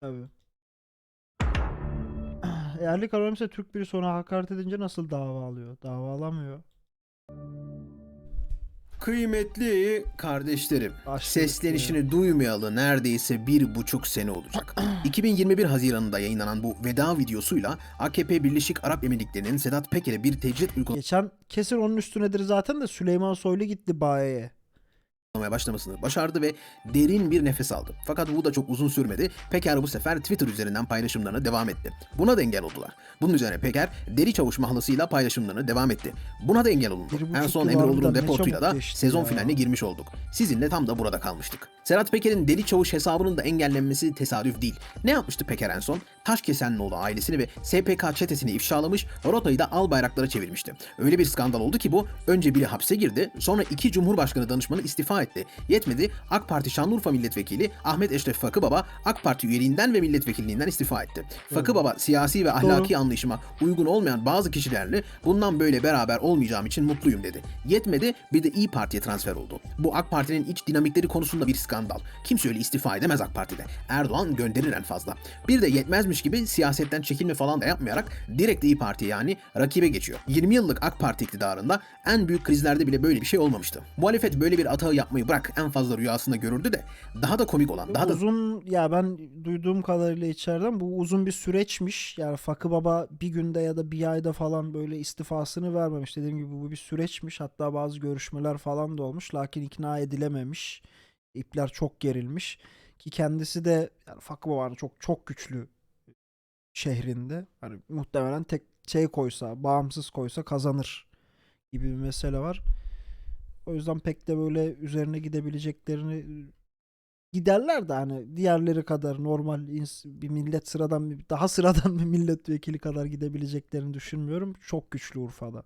Tabii. Yerli kavram ise Türk biri sonra hakaret edince nasıl dava alıyor? Dava alamıyor. Kıymetli kardeşlerim, Başladık seslenişini duymayalı neredeyse bir buçuk sene olacak. 2021 Haziran'ında yayınlanan bu veda videosuyla AKP Birleşik Arap Emirlikleri'nin Sedat Peker'e bir tecrit Geçen kesin onun üstünedir zaten de Süleyman Soylu gitti bayeye. Uygulamaya başlamasını başardı ve derin bir nefes aldı. Fakat bu da çok uzun sürmedi. Peker bu sefer Twitter üzerinden paylaşımlarına devam etti. Buna da engel oldular. Bunun üzerine Peker deri çavuş mahlasıyla paylaşımlarına devam etti. Buna da engel olundu. En son Emre Olur'un deportuyla da sezon ya. finaline girmiş olduk. Sizinle tam da burada kalmıştık. Serhat Peker'in deli çavuş hesabının da engellenmesi tesadüf değil. Ne yapmıştı Peker en son? Taşkesenlioğlu ailesini ve SPK çetesini ifşalamış, rotayı da al bayraklara çevirmişti. Öyle bir skandal oldu ki bu, önce biri hapse girdi, sonra iki Cumhurbaşkanı danışmanı istifa etti. Yetmedi, AK Parti Şanlıurfa Milletvekili Ahmet Eşref Fakıbaba, AK Parti üyeliğinden ve milletvekilliğinden istifa etti. Fakıbaba siyasi ve ahlaki anlayışıma uygun olmayan bazı kişilerle bundan böyle beraber olmayacağım için mutluyum dedi. Yetmedi, bir de İyi Parti'ye transfer oldu. Bu AK Parti'nin iç dinamikleri konusunda bir skandal. Kimse öyle istifa edemez AK Parti'de. Erdoğan gönderir en fazla. Bir de yetmezmiş gibi siyasetten çekilme falan da yapmayarak direkt İyi Parti yani rakibe geçiyor. 20 yıllık AK Parti iktidarında en büyük krizlerde bile böyle bir şey olmamıştı. Muhalefet böyle bir atağı yapmayı bırak en fazla rüyasında görürdü de daha da komik olan, daha da uzun ya ben duyduğum kadarıyla içeriden bu uzun bir süreçmiş. Yani Fakı Baba bir günde ya da bir ayda falan böyle istifasını vermemiş. Dediğim gibi bu bir süreçmiş. Hatta bazı görüşmeler falan da olmuş. Lakin ikna edilememiş. İpler çok gerilmiş. Ki kendisi de yani Fakı Baba'nın çok çok güçlü şehrinde. Hani muhtemelen tek şey koysa, bağımsız koysa kazanır gibi bir mesele var. O yüzden pek de böyle üzerine gidebileceklerini giderler de hani diğerleri kadar normal bir millet sıradan daha sıradan bir milletvekili kadar gidebileceklerini düşünmüyorum. Çok güçlü Urfa'da.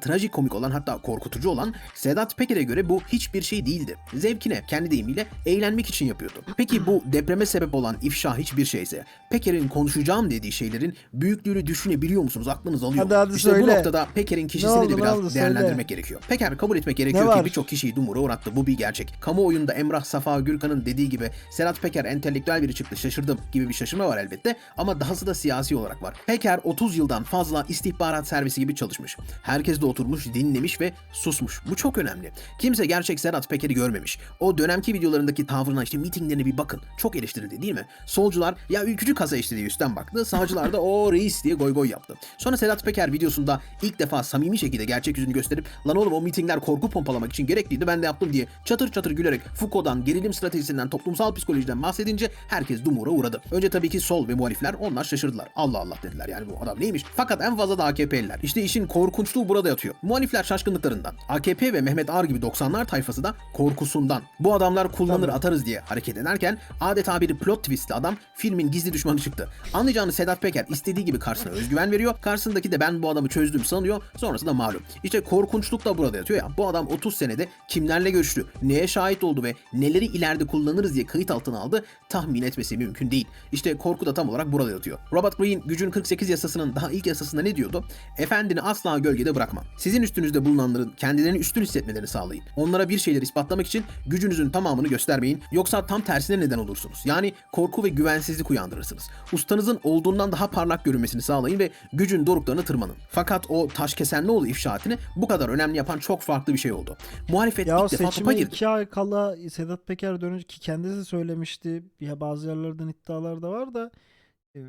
Trajikomik olan hatta korkutucu olan Sedat Peker'e göre bu hiçbir şey değildi. Zevkine, kendi deyimiyle eğlenmek için yapıyordu. Peki bu depreme sebep olan ifşa hiçbir şeyse, Peker'in konuşacağım dediği şeylerin büyüklüğünü düşünebiliyor musunuz? Aklınız alıyor Hadi hadi işte bu söyle. noktada Peker'in kişisini oldu, de biraz oldu? Söyle. değerlendirmek gerekiyor. Peker kabul etmek gerekiyor ki birçok kişiyi dumura uğrattı. Bu bir gerçek. Kamuoyunda Emrah Safa Gürkan'ın dediği gibi Sedat Peker entelektüel biri çıktı şaşırdım gibi bir şaşırma var elbette ama dahası da siyasi olarak var. Peker 30 yıldan fazla istihbarat servisi gibi çalışmış. Herkes de oturmuş, dinlemiş ve susmuş. Bu çok önemli. Kimse gerçek Sedat Peker'i görmemiş. O dönemki videolarındaki tavrına işte mitinglerine bir bakın. Çok eleştirildi değil mi? Solcular ya ülkücü kasa işte diye üstten baktı. Sağcılar da o reis diye goy goy yaptı. Sonra Sedat Peker videosunda ilk defa samimi şekilde gerçek yüzünü gösterip lan oğlum o mitingler korku pompalamak için gerekliydi ben de yaptım diye çatır çatır gülerek Foucault'dan, gerilim stratejisinden, toplumsal psikolojiden bahsedince herkes dumura uğradı. Önce tabii ki sol ve muhalifler onlar şaşırdılar. Allah Allah dediler yani bu adam neymiş? Fakat en fazla da AKP'liler. İşte işin korkunçluğu burada yatıyor. Muhalifler şaşkınlıklarından. AKP ve Mehmet Ağar gibi 90'lar tayfası da korkusundan. Bu adamlar kullanır Tabii. atarız diye hareket ederken adeta bir plot twistli adam filmin gizli düşmanı çıktı. Anlayacağınız Sedat Peker istediği gibi karşısına özgüven veriyor. Karşısındaki de ben bu adamı çözdüm sanıyor. Sonrası da malum. İşte korkunçluk da burada yatıyor ya. Bu adam 30 senede kimlerle görüştü, neye şahit oldu ve neleri ileride kullanırız diye kayıt altına aldı tahmin etmesi mümkün değil. İşte korku da tam olarak burada yatıyor. Robert Greene gücün 48 yasasının daha ilk yasasında ne diyordu? Efendini asla gölgede bırakma. Sizin üstünüzde bulunanların kendilerini üstün hissetmelerini sağlayın. Onlara bir şeyler ispatlamak için gücünüzün tamamını göstermeyin. Yoksa tam tersine neden olursunuz. Yani korku ve güvensizlik uyandırırsınız. Ustanızın olduğundan daha parlak görünmesini sağlayın ve gücün doruklarını tırmanın. Fakat o Taşkesenlioğlu ifşaatını bu kadar önemli yapan çok farklı bir şey oldu. Muhalefet Ya ilk defa topa girdi. iki ay kala Sedat Peker dönünce ki kendisi söylemişti. Ya bazı yerlerden iddialar da var da e,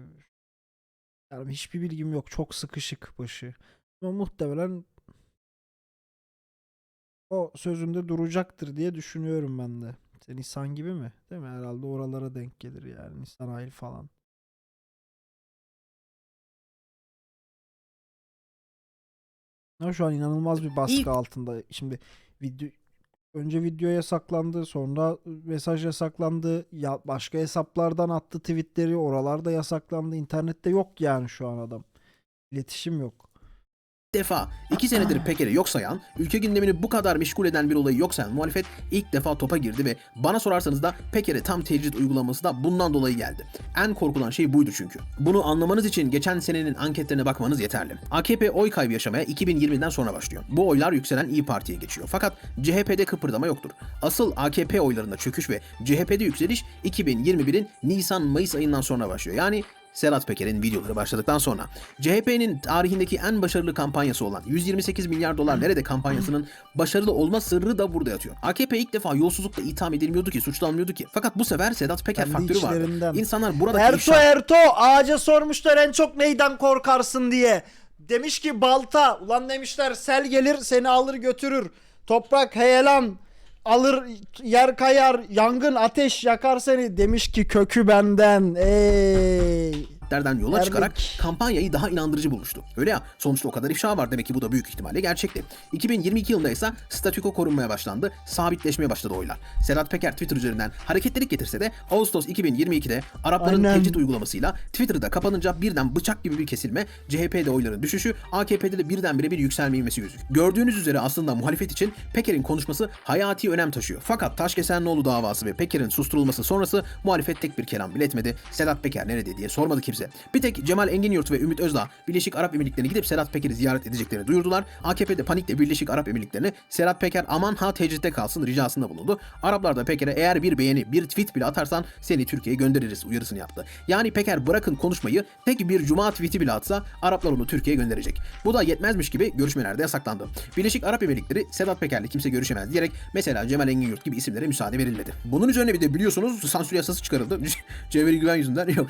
yani hiçbir bilgim yok. Çok sıkışık başı. Ama muhtemelen o sözünde duracaktır diye düşünüyorum ben de. İşte Nisan gibi mi? Değil mi? Herhalde oralara denk gelir yani. Nisan ayı falan. Ama şu an inanılmaz bir baskı İlk- altında. Şimdi video önce video yasaklandı, sonra mesaj yasaklandı. Ya başka hesaplardan attı tweetleri, oralarda yasaklandı. İnternette yok yani şu an adam. İletişim yok. Defa 2 senedir Peker'i yok sayan, ülke gündemini bu kadar meşgul eden bir olayı yok sayan muhalefet ilk defa topa girdi ve bana sorarsanız da Peker'e tam tecrit uygulaması da bundan dolayı geldi. En korkulan şey buydu çünkü. Bunu anlamanız için geçen senenin anketlerine bakmanız yeterli. AKP oy kaybı yaşamaya 2020'den sonra başlıyor. Bu oylar yükselen İyi Parti'ye geçiyor. Fakat CHP'de kıpırdama yoktur. Asıl AKP oylarında çöküş ve CHP'de yükseliş 2021'in Nisan-Mayıs ayından sonra başlıyor. Yani Serhat Peker'in videoları başladıktan sonra CHP'nin tarihindeki en başarılı kampanyası olan 128 milyar dolar nerede kampanyasının başarılı olma sırrı da burada yatıyor. AKP ilk defa yolsuzlukla itham edilmiyordu ki, suçlanmıyordu ki. Fakat bu sefer Sedat Peker Kendi faktörü içlerinden. vardı. İnsanlar buradaki Erto ifşa- Erto ağaca sormuşlar en çok neyden korkarsın diye. Demiş ki balta. Ulan demişler sel gelir seni alır götürür. Toprak heyelan alır yer kayar yangın ateş yakar seni demiş ki kökü benden. Ey derden yola Verdik. çıkarak kampanyayı daha inandırıcı bulmuştu. Öyle ya sonuçta o kadar ifşa var demek ki bu da büyük ihtimalle gerçekti. 2022 yılında ise statüko korunmaya başlandı, sabitleşmeye başladı oylar. Sedat Peker Twitter üzerinden hareketlilik getirse de Ağustos 2022'de Arapların Aynen. tecrit uygulamasıyla Twitter'da kapanınca birden bıçak gibi bir kesilme, CHP'de oyların düşüşü, AKP'de de birdenbire bir yükselme ivmesi gözüküyor. Gördüğünüz üzere aslında muhalefet için Peker'in konuşması hayati önem taşıyor. Fakat Taşkesenoğlu davası ve Peker'in susturulması sonrası muhalefet tek bir kelam bile etmedi. Sedat Peker nerede diye sormadı kimse. Bir tek Cemal Enginyurt ve Ümit Özdağ Birleşik Arap Emirlikleri'ne gidip Sedat Peker'i ziyaret edeceklerini duyurdular. AKP'de panikle Birleşik Arap Emirlikleri'ne Sedat Peker aman ha tecritte kalsın ricasında bulundu. Araplar da Peker'e eğer bir beğeni, bir tweet bile atarsan seni Türkiye'ye göndeririz uyarısını yaptı. Yani Peker bırakın konuşmayı tek bir cuma tweet'i bile atsa Araplar onu Türkiye'ye gönderecek. Bu da yetmezmiş gibi görüşmelerde yasaklandı. Birleşik Arap Emirlikleri Sedat Peker'le kimse görüşemez diyerek mesela Cemal Enginyurt gibi isimlere müsaade verilmedi. Bunun üzerine bir de biliyorsunuz sansür yasası çıkarıldı. Cevheri Güven yüzünden yok.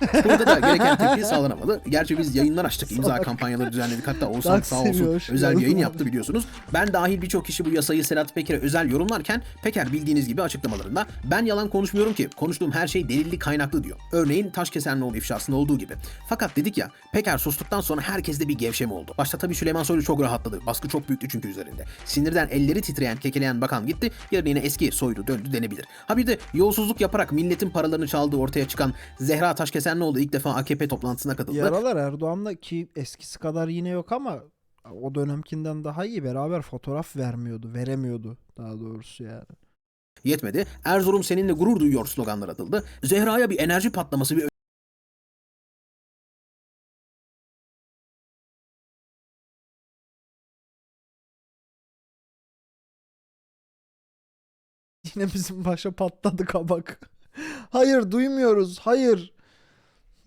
Burada da gereken tepki sağlanamadı. Gerçi biz yayınlar açtık, imza kampanyaları düzenledik. Hatta Oğuzhan sağ olsun özel bir yayın yaptı biliyorsunuz. Ben dahil birçok kişi bu yasayı Sedat Peker'e özel yorumlarken Peker bildiğiniz gibi açıklamalarında ben yalan konuşmuyorum ki konuştuğum her şey delilli kaynaklı diyor. Örneğin Taşkesenlioğlu ifşasında olduğu gibi. Fakat dedik ya Peker sustuktan sonra herkeste bir gevşeme oldu. Başta tabii Süleyman Soylu çok rahatladı. Baskı çok büyüktü çünkü üzerinde. Sinirden elleri titreyen kekeleyen bakan gitti. Yarın yine eski Soylu döndü denebilir. Ha bir de yolsuzluk yaparak milletin paralarını çaldığı ortaya çıkan Zehra Taşkesenlioğlu ilk defa AKP toplantısına katıldı. Yaralar Erdoğan'la ki eskisi kadar yine yok ama o dönemkinden daha iyi beraber fotoğraf vermiyordu veremiyordu daha doğrusu yani. Yetmedi. Erzurum seninle gurur duyuyor sloganlar atıldı. Zehra'ya bir enerji patlaması, bir Yine bizim başa patladı kabak. Hayır duymuyoruz. Hayır.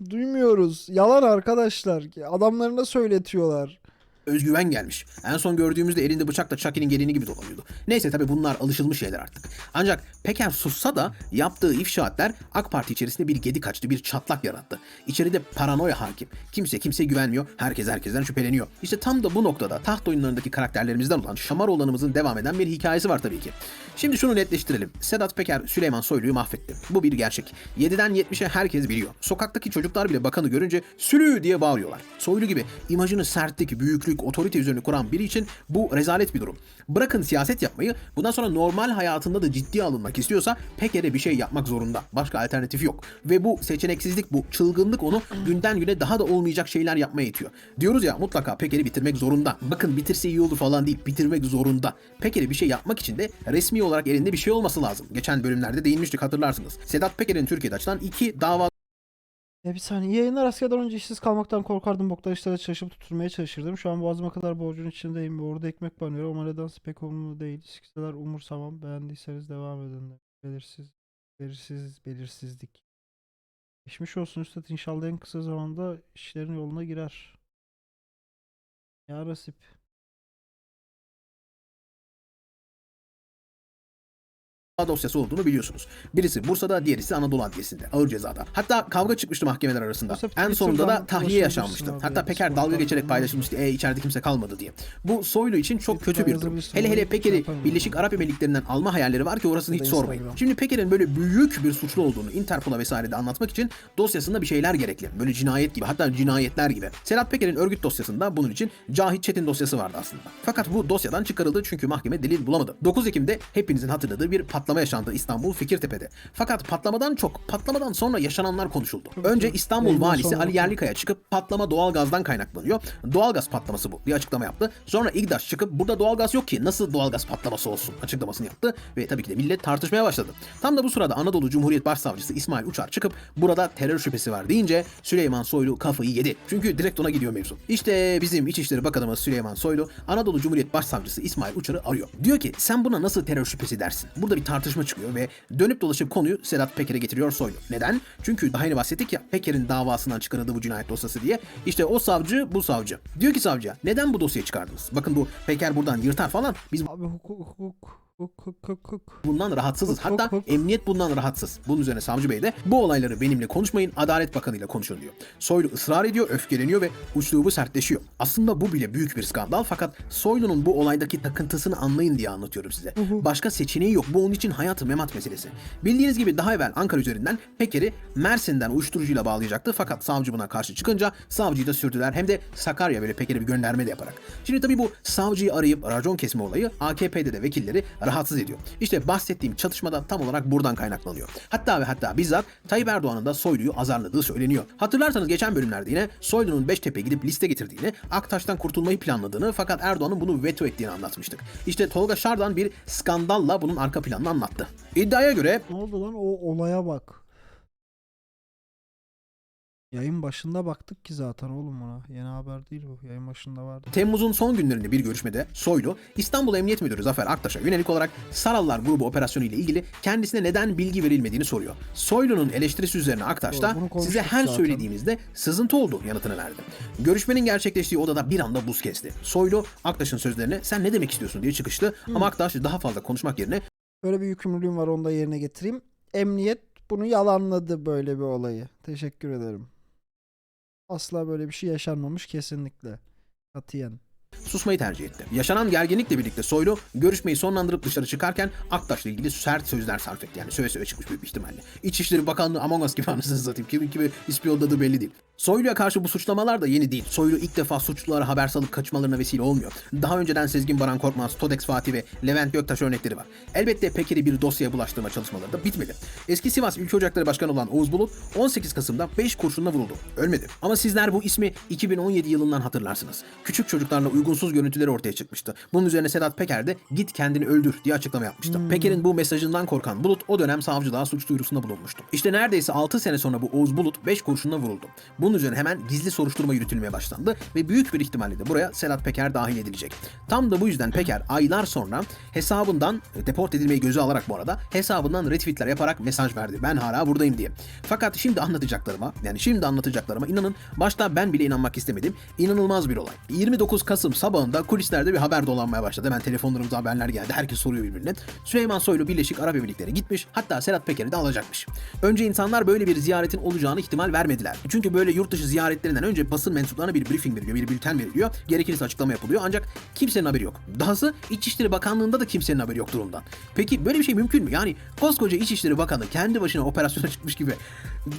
Duymuyoruz. Yalan arkadaşlar. Adamlarına söyletiyorlar. Özgüven gelmiş. En son gördüğümüzde elinde bıçakla Chucky'nin gelini gibi dolanıyordu. Neyse tabi bunlar alışılmış şeyler artık. Ancak Peker sussa da yaptığı ifşaatler AK Parti içerisinde bir gedi kaçtı, bir çatlak yarattı. İçeride paranoya hakim. Kimse kimseye güvenmiyor, herkes herkesten şüpheleniyor. İşte tam da bu noktada taht oyunlarındaki karakterlerimizden olan Şamaroğlan'ımızın devam eden bir hikayesi var tabii ki. Şimdi şunu netleştirelim. Sedat Peker Süleyman Soylu'yu mahvetti. Bu bir gerçek. 7'den 70'e herkes biliyor. Sokaktaki çocuklar bile bakanı görünce sülü diye bağırıyorlar. Soylu gibi imajını sertlik, büyüklük, otorite üzerine kuran biri için bu rezalet bir durum. Bırakın siyaset yapmayı, bundan sonra normal hayatında da ciddiye alınmak istiyorsa Peker'e bir şey yapmak zorunda. Başka alternatifi yok. Ve bu seçeneksizlik, bu çılgınlık onu günden güne daha da olmayacak şeyler yapmaya itiyor. Diyoruz ya mutlaka Peker'i bitirmek zorunda. Bakın bitirse iyi olur falan değil, bitirmek zorunda. Peker'e bir şey yapmak için de resmi olarak elinde bir şey olması lazım. Geçen bölümlerde değinmiştik hatırlarsınız. Sedat Peker'in Türkiye'de açılan iki dava Ya bir saniye. İyi yayınlar askerden önce işsiz kalmaktan korkardım. Boklar işlere çalışıp tutunmaya çalışırdım. Şu an boğazıma kadar borcun içindeyim. Orada ekmek banıyorum ama nedense pek umurumda değil. Sikseler umursamam. Beğendiyseniz devam edin. Belirsiz, belirsiz, belirsizlik. Geçmiş olsun üstad. İnşallah en kısa zamanda işlerin yoluna girer. Ya Rasip. Dosyası olduğunu biliyorsunuz. Birisi Bursa'da, diğerisi Anadolu Adliyesi'nde. Ağır cezada. Hatta kavga çıkmıştı mahkemeler arasında. En sonunda da tahliye yaşanmıştı. Hatta Peker dalga geçerek paylaşılmıştı. E içeride kimse kalmadı diye. Bu Soylu için çok kötü bir durum. Hele hele orayı Peker'i Birleşik. Arap Emirlikleri'nden alma hayalleri var ki orasını hiç sormayın. Şimdi Peker'in böyle büyük bir suçlu olduğunu Interpol'a vesairede anlatmak için dosyasında bir şeyler gerekli. Böyle cinayet gibi hatta cinayetler gibi. Sedat Peker'in örgüt dosyasında bunun için Cahit Çetin dosyası vardı aslında. Fakat bu dosyadan çıkarıldı çünkü mahkeme delil bulamadı. 9 Ekim'de hepinizin hatırladığı bir patlama patlama yaşandı İstanbul Fikirtepe'de. Fakat patlamadan çok patlamadan sonra yaşananlar konuşuldu. Önce. İstanbul valisi Ali. Yerlikaya çıkıp patlama doğalgazdan kaynaklanıyor. Doğalgaz patlaması bu diye açıklama yaptı. Sonra İGDAŞ çıkıp burada doğalgaz yok ki nasıl doğalgaz patlaması olsun açıklamasını yaptı ve tabii ki de millet tartışmaya başladı. Tam da bu sırada Anadolu Cumhuriyet Başsavcısı İsmail Uçar çıkıp burada terör şüphesi var deyince Süleyman Soylu kafayı yedi. Çünkü direkt ona gidiyor mevzu. İşte bizim İçişleri Bakanımız Süleyman Soylu Anadolu Cumhuriyet Başsavcısı İsmail Uçar'ı arıyor. Diyor ki sen buna nasıl terör şüphesi dersin? Burada bir tartışma çıkıyor ve dönüp dolaşıp konuyu Sedat Peker'e getiriyor Soylu. Neden? Çünkü daha yeni bahsettik ya Peker'in davasından çıkarıldı bu cinayet dosyası diye. İşte o savcı bu savcı. Diyor ki savcıya neden bu dosyayı çıkardınız? Bakın bu Peker buradan yırtar falan. Biz Abi hukuk hukuk bundan rahatsızız. Hatta emniyet bundan rahatsız. Bunun üzerine Savcı Bey de bu olayları benimle konuşmayın Adalet Bakanı ile konuşun diyor. Soylu ısrar ediyor, öfkeleniyor ve uçluğu sertleşiyor. Aslında bu bile büyük bir skandal fakat Soylu'nun bu olaydaki takıntısını anlayın diye anlatıyorum size. Başka seçeneği yok. Bu onun için hayatı memat meselesi. Bildiğiniz gibi daha evvel Ankara üzerinden Peker'i Mersin'den uyuşturucuyla bağlayacaktı fakat savcı buna karşı çıkınca savcıyı da sürdüler. Hem de Sakarya böyle Peker'e bir gönderme de yaparak. Şimdi tabii bu savcıyı arayıp racon kesme olayı AKP'de de vekilleri rahatsız ediyor. İşte bahsettiğim çatışmada tam olarak buradan kaynaklanıyor. Hatta ve hatta bizzat Tayyip Erdoğan'ın da Soylu'yu azarladığı söyleniyor. Hatırlarsanız geçen bölümlerde yine Soylu'nun Beştepe'ye gidip liste getirdiğini, Aktaş'tan kurtulmayı planladığını fakat Erdoğan'ın bunu veto ettiğini anlatmıştık. İşte Tolga Şardan bir skandalla bunun arka planını anlattı. İddiaya göre Ne oldu lan o olaya bak. Yayın başında baktık ki zaten oğlum buna. Yeni haber değil bu. Yayın başında vardı. Temmuz'un son günlerinde bir görüşmede Soylu, İstanbul Emniyet Müdürü Zafer Aktaş'a yönelik olarak Sarallar grubu operasyonu ile ilgili kendisine neden bilgi verilmediğini soruyor. Soylu'nun eleştirisi üzerine Aktaş da Doğru, size her zaten. söylediğimizde sızıntı oldu yanıtını verdi. Görüşmenin gerçekleştiği odada bir anda buz kesti. Soylu Aktaş'ın sözlerine sen ne demek istiyorsun diye çıkıştı ama Aktaş daha fazla konuşmak yerine Böyle bir yükümlülüğüm var onu da yerine getireyim. Emniyet bunu yalanladı böyle bir olayı. Teşekkür ederim. Asla böyle bir şey yaşanmamış kesinlikle. Katiyen. Susmayı tercih etti. Yaşanan gerginlikle birlikte Soylu görüşmeyi sonlandırıp dışarı çıkarken Aktaş'la ilgili sert sözler sarf etti. Yani söve söve çıkmış büyük ihtimalle. İçişleri Bakanlığı Among Us gibi anasını satayım. Kimi kimi ispiyonladığı belli değil. Soylu'ya karşı bu suçlamalar da yeni değil. Soylu ilk defa suçlulara haber salıp kaçmalarına vesile olmuyor. Daha önceden Sezgin Baran Korkmaz, Todex Fatih ve Levent Göktaş örnekleri var. Elbette Peker'i bir dosyaya bulaştırma çalışmaları da bitmedi. Eski Sivas Ülke Ocakları Başkanı olan Oğuz Bulut 18 Kasım'da 5 kurşunla vuruldu. Ölmedi. Ama sizler bu ismi 2017 yılından hatırlarsınız. Küçük çocuklarla uygunsuz görüntüleri ortaya çıkmıştı. Bunun üzerine Sedat Peker de git kendini öldür diye açıklama yapmıştı. Peker'in bu mesajından korkan Bulut o dönem savcılığa suç duyurusunda bulunmuştu. İşte neredeyse 6 sene sonra bu Oğuz Bulut 5 kurşunla vuruldu. Bunun üzerine hemen gizli soruşturma yürütülmeye başlandı ve büyük bir ihtimalle de buraya Sedat Peker dahil edilecek. Tam da bu yüzden Peker aylar sonra hesabından e, deport edilmeyi göze alarak bu arada hesabından retweetler yaparak mesaj verdi. Ben hala buradayım diye. Fakat şimdi anlatacaklarıma yani şimdi anlatacaklarıma inanın başta ben bile inanmak istemedim. İnanılmaz bir olay. 29 Kasım sabahında kulislerde bir haber dolanmaya başladı. Hemen telefonlarımıza haberler geldi. Herkes soruyor birbirine. Süleyman Soylu Birleşik Arap Emirlikleri'ne gitmiş. Hatta Sedat Peker'i de alacakmış. Önce insanlar böyle bir ziyaretin olacağını ihtimal vermediler. Çünkü böyle yurt dışı ziyaretlerinden önce basın mensuplarına bir briefing veriliyor, bir bülten veriliyor. Gerekirse açıklama yapılıyor. Ancak kimsenin haberi yok. Dahası İçişleri Bakanlığı'nda da kimsenin haberi yok durumdan. Peki böyle bir şey mümkün mü? Yani koskoca İçişleri Bakanı kendi başına operasyona çıkmış gibi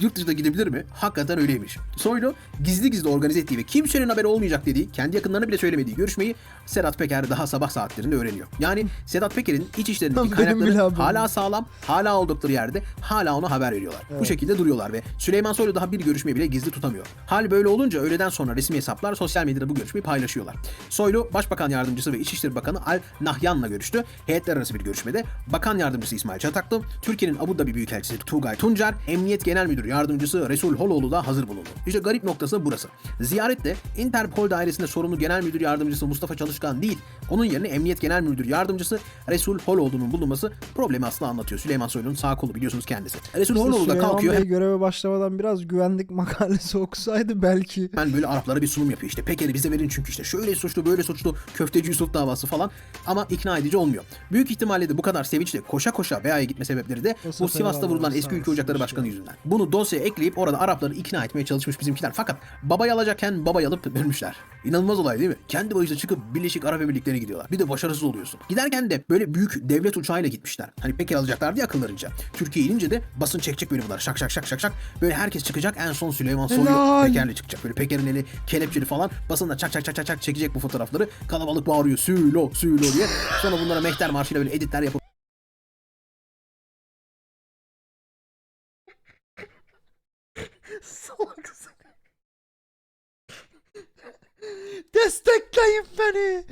yurt dışına gidebilir mi? Hakikaten öyleymiş. Soylu gizli gizli organize ettiği ve kimsenin haberi olmayacak dediği, kendi yakınlarına bile söylemediği görüşmeyi Sedat Peker daha sabah saatlerinde öğreniyor. Yani Sedat Peker'in iç işlerindeki kaynakları hala sağlam, hala oldukları yerde hala ona haber veriyorlar. Bu şekilde duruyorlar ve Süleyman Soylu daha bir görüşmeyi bile gizli tutamıyor. Hal böyle olunca öğleden sonra resmi hesaplar sosyal medyada bu görüşmeyi paylaşıyorlar. Soylu, Başbakan Yardımcısı ve İçişleri Bakanı Al Nahyan'la görüştü. Heyetler arası bir görüşmede Bakan Yardımcısı İsmail Çataklı, Türkiye'nin Abu Dhabi Büyükelçisi Tugay Tuncer, Emniyet Genel Müdürü Yardımcısı Resul Holoğlu da hazır bulundu. İşte garip noktası burası. Ziyarette Interpol Dairesi'nde sorumlu Genel Müdür Yardımcısı Mustafa Çalışkan değil, onun yerine Emniyet Genel Müdür Yardımcısı Resul Holoğlu'nun bulunması problemi aslında anlatıyor. Süleyman Soylu'nun sağ kolu biliyorsunuz kendisi. Resul İşte Holoğlu da kalkıyor Bey göreve başlamadan biraz güvenlik makalesi okusaydı belki. Hemen böyle Araplara bir sunum yapıyor işte. Peker'i bize verin çünkü işte şöyle suçlu böyle suçlu köfteci Yusuf davası falan. Ama ikna edici olmuyor. Büyük ihtimalle de bu kadar sevinçle koşa koşa Bea'ya gitme sebepleri de O bu Sivas'ta vurulan eski ülke ocakları başkanı yüzünden. Bunu dosyaya ekleyip orada Arapları ikna etmeye çalışmış bizimkiler. Fakat babayı alacakken babayı alıp ölmüşler. İnanılmaz olay değil mi? Kendi başına çıkıp Birleşik Arap Emirlikleri'ne gidiyorlar. Bir de başarısız oluyorsun. Giderken de böyle büyük devlet uçağıyla gitmişler. Hani Peker alacaklar diye akıllarınca. Türkiye inince de basın çekecek böyle bunlar. Şak şak şak şak şak. Böyle herkes çıkacak. En son Süleyman Soylu. Peker'le çıkacak. Böyle Peker'in eli kelepçeli falan. Basında çak çak çak çak çak çekecek bu fotoğrafları. Kalabalık bağırıyor. Sülo, Sülo diye. Sonra bunlara mehter marşıyla böyle editler yapıp Destekleyin beni.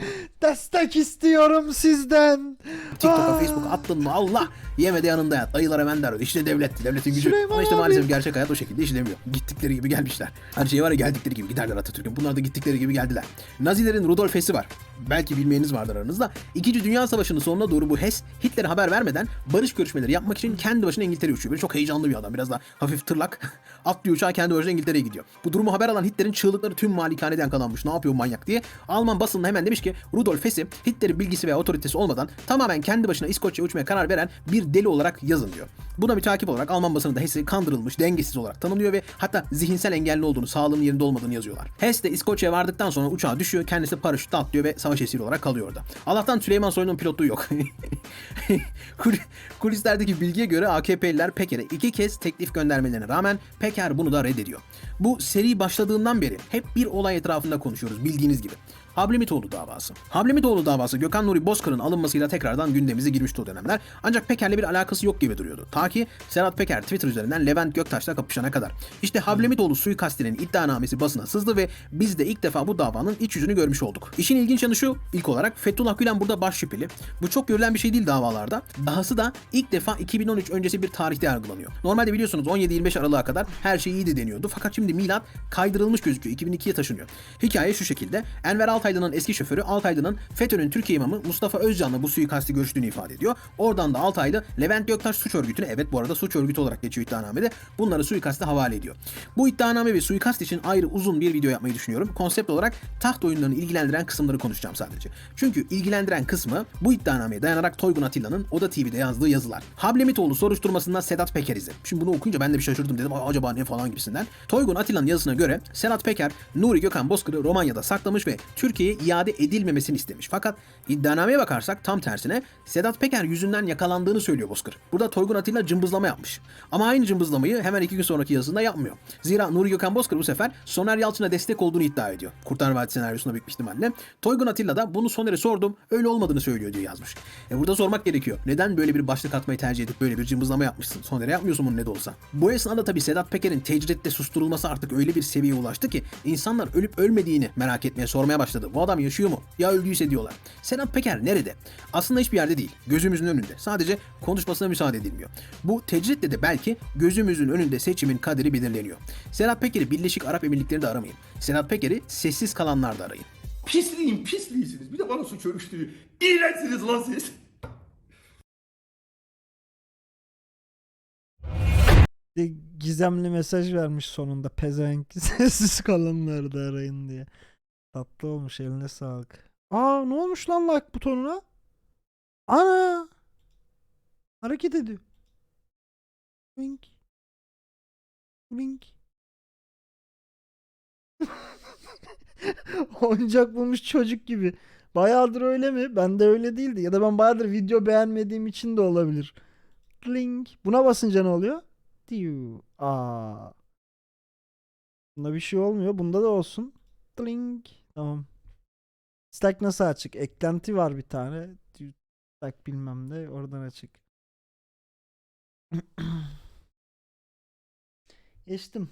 Destek istiyorum sizden. TikTok'a, Aa. Facebook'a attın mı Allah yemede yanında yat. Dayılar hemen der. İşte devlet, devletin gücü. Süleyman Ama işte abi. maalesef gerçek hayat o şekilde işlemiyor. Gittikleri gibi gelmişler. Her şey var ya geldikleri gibi giderler Atatürk'ün. Bunlar da gittikleri gibi geldiler. Nazilerin Rudolf Hess'i var. Belki bilmeyeniniz vardır aranızda. İkinci Dünya Savaşı'nın sonuna doğru bu Hess Hitler'e haber vermeden barış görüşmeleri yapmak için kendi başına İngiltere'ye uçuyor. Böyle çok heyecanlı bir adam. Biraz da hafif tırlak. Atlıyor uçağa kendi başına İngiltere'ye gidiyor. Bu durumu haber alan Hitler'in çığlıkları tüm malikaneden yankılanmış. Ne yapıyor manyak diye. Alman basınına hemen demiş ki Rudolf Hess'i Hitler'in bilgisi veya otoritesi olmadan tamamen kendi başına İskoçya'ya uçmaya karar veren bir deli olarak yazın diyor. Buna bir takip olarak Alman basınında Hess'i kandırılmış, dengesiz olarak tanımlıyor ve hatta zihinsel engelli olduğunu, sağlığının yerinde olmadığını yazıyorlar. Hess de İskoçya'ya vardıktan sonra uçağa düşüyor, kendisi paraşütle atlıyor ve savaş esiri olarak kalıyor orada. Allah'tan Süleyman Soylu'nun pilotluğu yok. Kul- Kulislerdeki bilgiye göre AKP'liler Peker'e iki kez teklif göndermelerine rağmen Peker bunu da reddediyor. Bu seri başladığından beri hep bir olay etrafında konuşuyoruz bildiğiniz gibi. Hablemitoğlu davası. Hablemitoğlu davası Gökhan Nuri Bozkır'ın alınmasıyla tekrardan gündemimize girmişti o dönemler. Ancak Peker'le bir alakası yok gibi duruyordu. Ta ki Serhat Peker Twitter üzerinden Levent Göktaş'la kapışana kadar. İşte Hablemitoğlu suikastinin iddianamesi basına sızdı ve biz de ilk defa bu davanın iç yüzünü görmüş olduk. İşin ilginç yanı şu, ilk olarak Fethullah Gülen burada baş şüpheli. Bu çok görülen bir şey değil davalarda. Dahası da ilk defa 2013 öncesi bir tarihte yargılanıyor. Normalde biliyorsunuz 17-25 Aralık'a kadar her şey iyiydi deniyordu. Fakat şimdi milat kaydırılmış gözüküyor. 2002'ye taşınıyor. Hikaye şu şekilde. Enver Altaylı'nın eski şoförü Altaylı'nın FETÖ'nün Türkiye imamı Mustafa Özcan'la bu suikasti görüştüğünü ifade ediyor. Oradan da Altaylı Levent Göktaş suç örgütüne evet bu arada suç örgütü olarak geçiyor iddianamede bunları suikaste havale ediyor. Bu iddianame ve suikast için ayrı uzun bir video yapmayı düşünüyorum. Konsept olarak taht oyunlarını ilgilendiren kısımları konuşacağım sadece. Çünkü ilgilendiren kısmı bu iddianameye dayanarak Toygun Atilla'nın Oda TV'de yazdığı yazılar. Hablemitoğlu soruşturmasında Sedat Peker izi. Şimdi bunu okuyunca ben de bir şaşırdım dedim "Aa, acaba ne falan gibisinden. Toygun Atilla'nın yazısına göre Sedat Peker Nuri Gökhan Bozkır'ı Romanya'da saklamış ve Türkiye'ye iade edilmemesini istemiş. Fakat iddianameye bakarsak tam tersine Sedat Peker yüzünden yakalandığını söylüyor Bozkır. Burada Toygun Atilla cımbızlama yapmış. Ama aynı cımbızlamayı hemen iki gün sonraki yazısında yapmıyor. Zira Nuri Gökhan Bozkır bu sefer Soner Yalçın'a destek olduğunu iddia ediyor. Kurtar Vadisi senaryosuna büyük ihtimalle. Toygun Atilla da bunu Soner'e sordum öyle olmadığını söylüyor diye yazmış. E burada sormak gerekiyor. Neden böyle bir başlık atmayı tercih edip böyle bir cımbızlama yapmışsın? Soner'e yapmıyorsun bunu ne de olsa. Bu esnada tabii Sedat Peker'in tecritte susturulması artık öyle bir seviyeye ulaştı ki insanlar ölüp ölmediğini merak etmeye sormaya başladı. Bu adam yaşıyor mu? Ya öldüyse diyorlar. Sedat Peker nerede? Aslında hiçbir yerde değil. Gözümüzün önünde. Sadece konuşmasına müsaade edilmiyor. Bu tecritle de belki gözümüzün önünde seçimin kaderi belirleniyor. Sedat Peker'i Birleşik Arap Emirlikleri de aramayın. Sedat Peker'i sessiz kalanlar da arayın. Pisliğin pisliğisiniz. Bir de bana suç örgütü. İğrençsiniz lan siz. De Gizemli mesaj vermiş sonunda. Pezevenk sessiz kalanları da arayın diye. Tatlı olmuş eline sağlık. Aa ne olmuş lan like butonuna? Ana! Hareket ediyor. Blink. Blink. Oyuncak bulmuş çocuk gibi. Bayağıdır öyle mi? Ben de öyle değildi. Ya da ben bayağıdır video beğenmediğim için de olabilir. Blink. Buna basınca ne oluyor? Diyu. Aa. Bunda bir şey olmuyor. Bunda da olsun. Blink. Tamam. Stack nasıl açık? Eklenti var bir tane. Stack bilmem de oradan açık. Geçtim.